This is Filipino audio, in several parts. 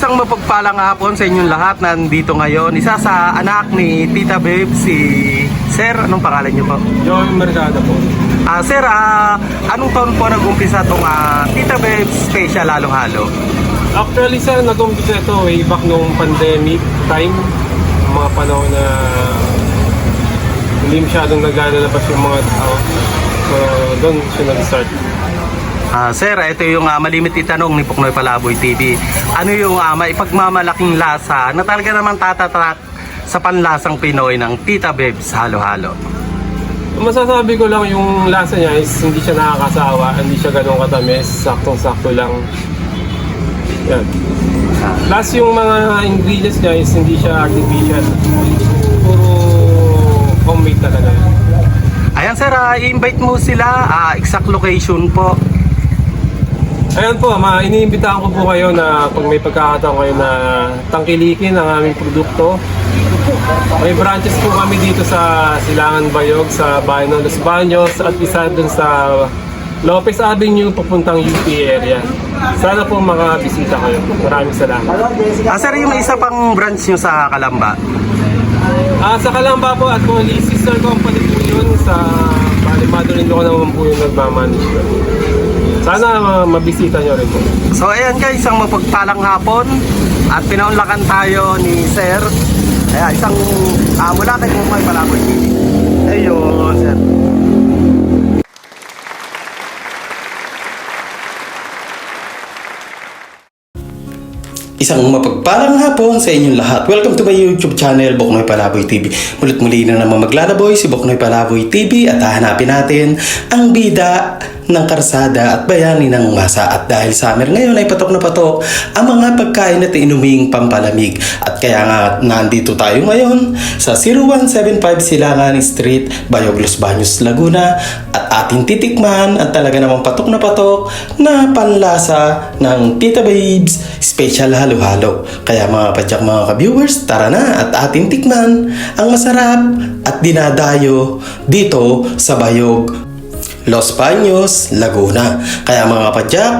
isang mapagpalang hapon sa inyong lahat na nandito ngayon. Isa sa anak ni Tita Babe, si Sir, anong pangalan niyo po? John Mercado po. Ah, sir, ah, anong taon po nag-umpisa itong ah, Tita Babe Special Halo-Halo? Actually sir, nag-umpisa ito way back nung pandemic time. Mga panahon na hindi masyadong naglalabas yung mga tao. So, doon siya nag-start. Ah, sir, ito yung ah, malimit itanong ni Puknoy Palaboy TV. Ano yung ah, maipagmamalaking lasa na talaga naman tatatak sa panlasang Pinoy ng Tita Babes Halo-Halo? Masasabi ko lang yung lasa niya is hindi siya nakakasawa, hindi siya ganun katamis, saktong-sakto lang. Yan. Plus yung mga ingredients niya is hindi siya artificial. Puro homemade talaga. Ayan sir, ah, i-invite mo sila, ah, exact location po. Ayan po, ma iniimbitahan ko po kayo na pag may pagkakataon kayo na tangkilikin ang aming produkto. May branches po kami dito sa Silangan Bayog, sa bayan ng Los Baños at isa dun sa Lopez Avenue papuntang UP area. Sana po makabisita kayo. Maraming salamat. Ah, sir, yung isa pang branch nyo sa Kalamba. Ah, sa Kalamba po at Moli, sister company po yun sa Bali Mother-in-law ko naman po yung nagmamanage. Sana ma- mabisita nyo rin po. So ayan guys, isang mapagpalang hapon at pinaunlakan tayo ni Sir. Ayan, isang uh, mula kay Puknoy Palaboy TV. Ayun, sir. Isang mapagpalang hapon sa inyong lahat. Welcome to my YouTube channel, Boknoy Palaboy TV. Mulit muli na naman maglalaboy si Boknoy Palaboy TV at hahanapin natin ang bida ng karsada at bayani ng masa. At dahil summer ngayon ay patok na patok ang mga pagkain at inuming pampalamig. At kaya nga nandito tayo ngayon sa 0175 Silangan Street, Bayog Los Baños, Laguna at ating titikman at talaga namang patok na patok na panlasa ng Tita Babes Special Halo-Halo. Kaya mga padyak mga ka-viewers, tara na at ating tikman ang masarap at dinadayo dito sa Bayog Los Baños, Laguna. Kaya mga kapadyak,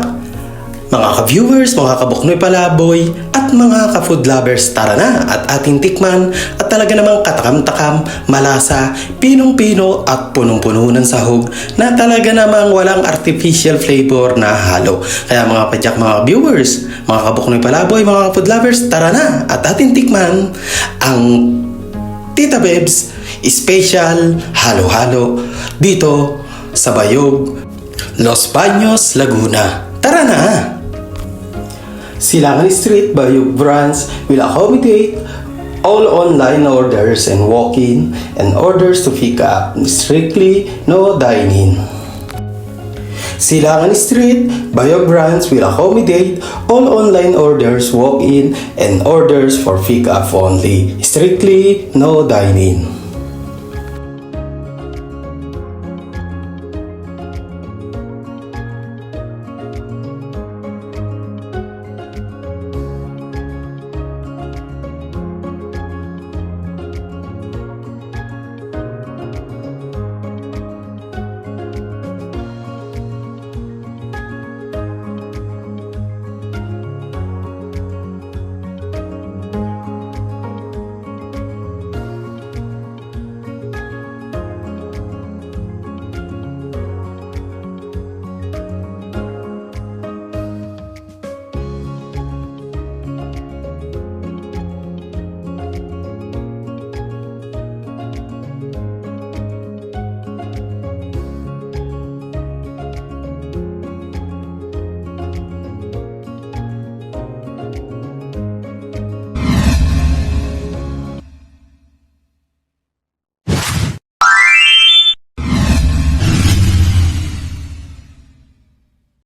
mga ka-viewers, mga kabuknoy palaboy, at mga ka-food lovers, tara na at ating tikman at talaga namang katakam-takam, malasa, pinong-pino at punong-puno ng sahog na talaga namang walang artificial flavor na halo. Kaya mga padyak, mga viewers, mga kabuknoy palaboy, mga ka-food lovers, tara na at ating tikman ang Tita Bebs Special Halo-Halo dito sa Bayog, Los Baños, Laguna. Tara na! Silangan Street, Bayog Branch will accommodate all online orders and walk-in and orders to pick up. Strictly no dining. Silangan Street, Bayog Branch will accommodate all online orders, walk-in, and orders for pick-up only. Strictly no dining.